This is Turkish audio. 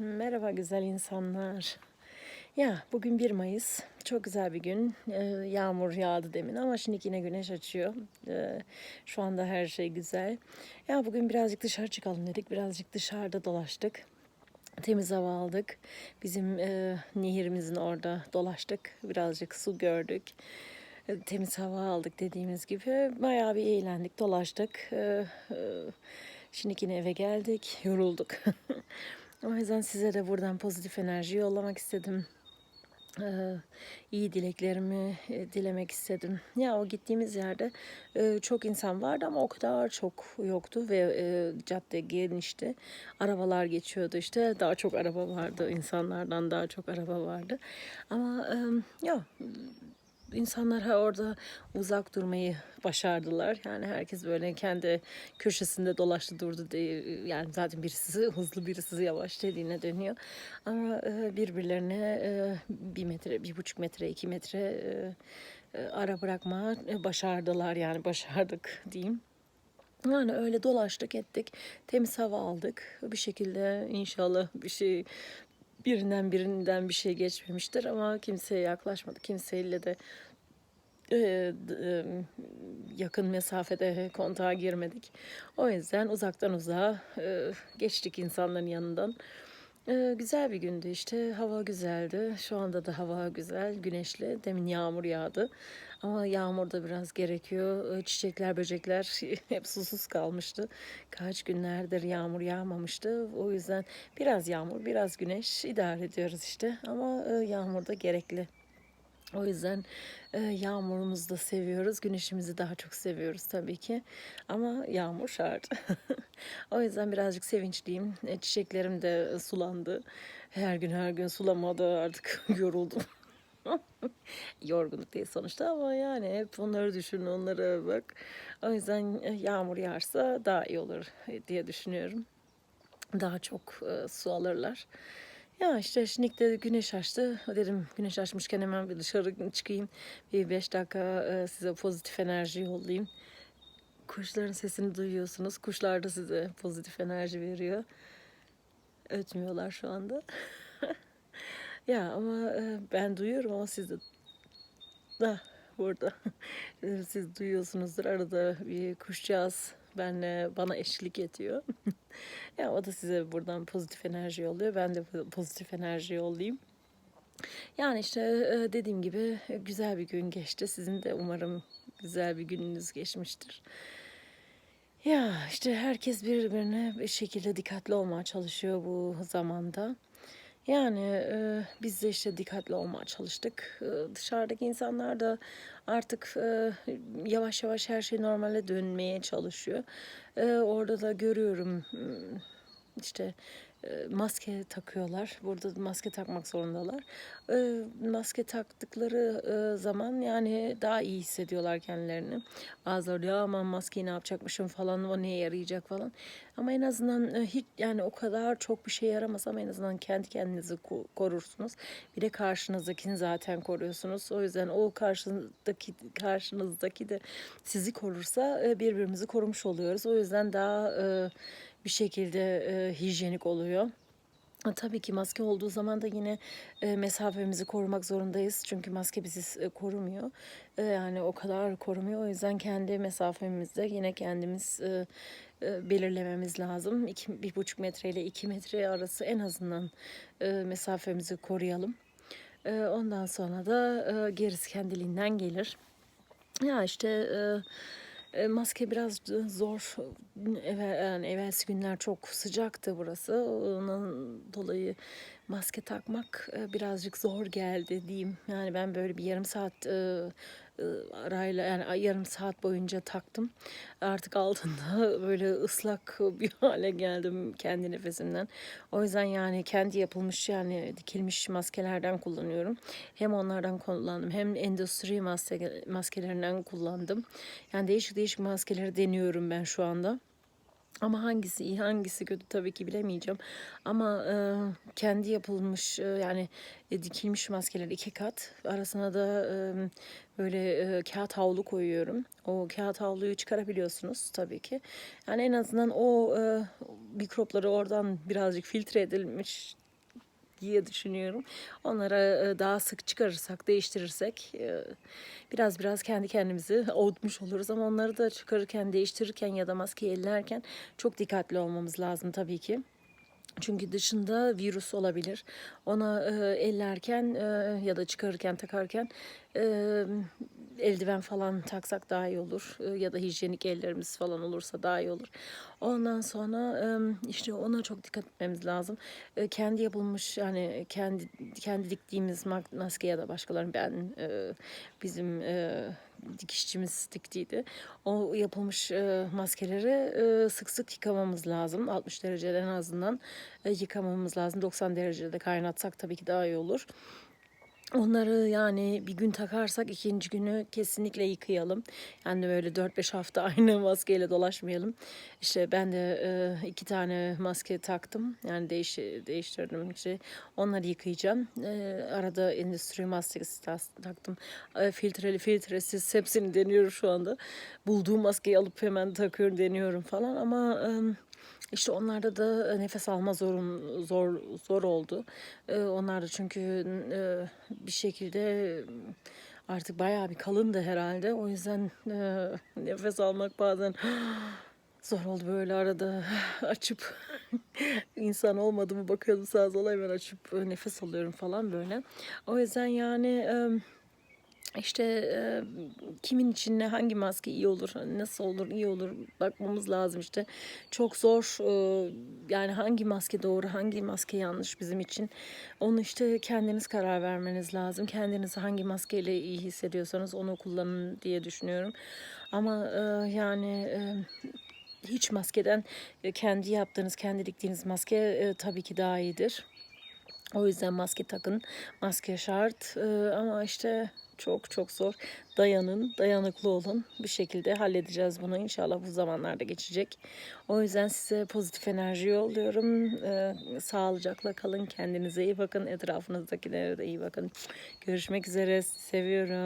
Merhaba güzel insanlar. Ya bugün 1 Mayıs. Çok güzel bir gün. Ee, yağmur yağdı demin ama şimdi yine güneş açıyor. Ee, şu anda her şey güzel. Ya bugün birazcık dışarı çıkalım dedik. Birazcık dışarıda dolaştık. Temiz hava aldık. Bizim e, nehirimizin orada dolaştık. Birazcık su gördük. E, Temiz hava aldık dediğimiz gibi. Bayağı bir eğlendik, dolaştık. E, e, Şimdi yine eve geldik. Yorulduk. O yüzden size de buradan pozitif enerji yollamak istedim. Ee, iyi dileklerimi e, dilemek istedim. Ya o gittiğimiz yerde e, çok insan vardı ama o kadar çok yoktu ve e, cadde genişti. Arabalar geçiyordu işte. Daha çok araba vardı. insanlardan daha çok araba vardı. Ama e, ya insanlar orada uzak durmayı başardılar. Yani herkes böyle kendi köşesinde dolaştı durdu diye yani zaten birisi hızlı birisi yavaş dediğine dönüyor. Ama e, birbirlerine e, bir metre, bir buçuk metre, iki metre e, ara bırakma başardılar yani başardık diyeyim. Yani öyle dolaştık ettik. Temiz hava aldık. Bir şekilde inşallah bir şey birinden birinden bir şey geçmemiştir ama kimseye yaklaşmadı. Kimseyle de e, e, yakın mesafede kontağa girmedik. O yüzden uzaktan uzağa e, geçtik insanların yanından. E, güzel bir gündü işte. Hava güzeldi. Şu anda da hava güzel, güneşli. Demin yağmur yağdı. Ama yağmur da biraz gerekiyor. E, Çiçekler, böcekler hep susuz kalmıştı. Kaç günlerdir yağmur yağmamıştı. O yüzden biraz yağmur, biraz güneş idare ediyoruz işte. Ama e, yağmur da gerekli. O yüzden e, yağmurumuzu da seviyoruz. Güneşimizi daha çok seviyoruz tabii ki. Ama yağmur şart. o yüzden birazcık sevinçliyim. E, çiçeklerim de sulandı. Her gün her gün sulamadı artık yoruldum. Yorgunluk değil sonuçta ama yani hep onları düşün, onlara bak. O yüzden e, yağmur yağarsa daha iyi olur diye düşünüyorum. Daha çok e, su alırlar. Ya işte şimdi de güneş açtı. Dedim güneş açmışken hemen bir dışarı çıkayım. Bir beş dakika e, size pozitif enerji yollayayım. Kuşların sesini duyuyorsunuz. Kuşlar da size pozitif enerji veriyor. Ötmüyorlar şu anda. ya ama e, ben duyuyorum ama siz de da burada. Siz duyuyorsunuzdur arada bir kuşcağız benle bana eşlik ediyor. ya o da size buradan pozitif enerji yolluyor. Ben de pozitif enerji yollayayım. Yani işte e, dediğim gibi e, güzel bir gün geçti. Sizin de umarım güzel bir gününüz geçmiştir. Ya işte herkes birbirine bir şekilde dikkatli olmaya çalışıyor bu zamanda. Yani e, biz de işte dikkatli olmaya çalıştık. E, dışarıdaki insanlar da artık e, yavaş yavaş her şey normale dönmeye çalışıyor. E, orada da görüyorum işte e, maske takıyorlar. Burada da maske takmak zorundalar. E, maske taktıkları e, zaman yani daha iyi hissediyorlar kendilerini. Bazıları diyor aman maskeyi ne yapacakmışım falan o neye yarayacak falan. Ama en azından hiç yani o kadar çok bir şey yaramaz ama en azından kendi kendinizi ko- korursunuz. Bir de karşınızdakini zaten koruyorsunuz. O yüzden o karşınızdaki karşınızdaki de sizi korursa birbirimizi korumuş oluyoruz. O yüzden daha bir şekilde e, hijyenik oluyor. Ha, Tabii ki maske olduğu zaman da yine e, mesafemizi korumak zorundayız. Çünkü maske bizi e, korumuyor. E, yani o kadar korumuyor. O yüzden kendi mesafemizde yine kendimiz e, e, belirlememiz lazım. İki, bir buçuk metre ile iki metre arası en azından e, mesafemizi koruyalım. E, ondan sonra da e, gerisi kendiliğinden gelir. Ya işte e, e, maske biraz zor. Evvel, yani evvelsi günler çok sıcaktı burası. Onun dolayı maske takmak e, birazcık zor geldi diyeyim. Yani ben böyle bir yarım saat e, e, arayla yani yarım saat boyunca taktım. Artık altında böyle ıslak bir hale geldim kendi nefesimden. O yüzden yani kendi yapılmış yani dikilmiş maskelerden kullanıyorum. Hem onlardan kullandım hem endüstri maske, maskelerinden kullandım. Yani değişik değişik maskeleri deniyorum ben şu anda. Ama hangisi iyi hangisi kötü tabii ki bilemeyeceğim. Ama e, kendi yapılmış e, yani e, dikilmiş maskeler iki kat. Arasına da e, böyle e, kağıt havlu koyuyorum. O kağıt havluyu çıkarabiliyorsunuz tabii ki. Yani en azından o e, mikropları oradan birazcık filtre edilmiş diye düşünüyorum. Onlara e, daha sık çıkarırsak, değiştirirsek e, biraz biraz kendi kendimizi avutmuş oluruz. Ama onları da çıkarırken, değiştirirken ya da maskeyi ellerken çok dikkatli olmamız lazım tabii ki. Çünkü dışında virüs olabilir. Ona e, ellerken ya da çıkarırken takarken eldiven falan taksak daha iyi olur. E, ya da hijyenik ellerimiz falan olursa daha iyi olur. Ondan sonra işte ona çok dikkat etmemiz lazım. Kendi yapılmış yani kendi kendi diktiğimiz maske ya da başkalarının ben bizim dikişçimiz diktiydi. O yapılmış maskeleri sık sık yıkamamız lazım. 60 derecede en azından yıkamamız lazım. 90 derecede kaynatsak tabii ki daha iyi olur. Onları yani bir gün takarsak ikinci günü kesinlikle yıkayalım. Yani böyle 4-5 hafta aynı maskeyle dolaşmayalım. İşte ben de e, iki tane maske taktım. Yani değiş, değiştirdim. İşte onları yıkayacağım. E, arada endüstri maskesi taktım. E, filtreli filtresiz hepsini deniyorum şu anda. Bulduğum maskeyi alıp hemen takıyorum deniyorum falan ama... E, işte onlarda da nefes alma zorun zor zor oldu. Ee, onlar da çünkü e, bir şekilde artık bayağı bir kalındı herhalde. O yüzden e, nefes almak bazen zor oldu böyle arada açıp insan olmadı mı bakıyordum sağa sola hemen açıp e, nefes alıyorum falan böyle. O yüzden yani e, işte e, kimin için ne hangi maske iyi olur, nasıl olur, iyi olur bakmamız lazım işte. Çok zor e, yani hangi maske doğru, hangi maske yanlış bizim için. Onu işte kendiniz karar vermeniz lazım. Kendinizi hangi maskeyle iyi hissediyorsanız onu kullanın diye düşünüyorum. Ama e, yani e, hiç maskeden kendi yaptığınız, kendi diktiğiniz maske e, tabii ki daha iyidir. O yüzden maske takın. Maske şart. Ee, ama işte çok çok zor. Dayanın, dayanıklı olun. Bir şekilde halledeceğiz bunu. İnşallah bu zamanlarda geçecek. O yüzden size pozitif enerji yolluyorum. Ee, sağlıcakla kalın. Kendinize iyi bakın. Etrafınızdakilere de iyi bakın. Görüşmek üzere. Seviyorum.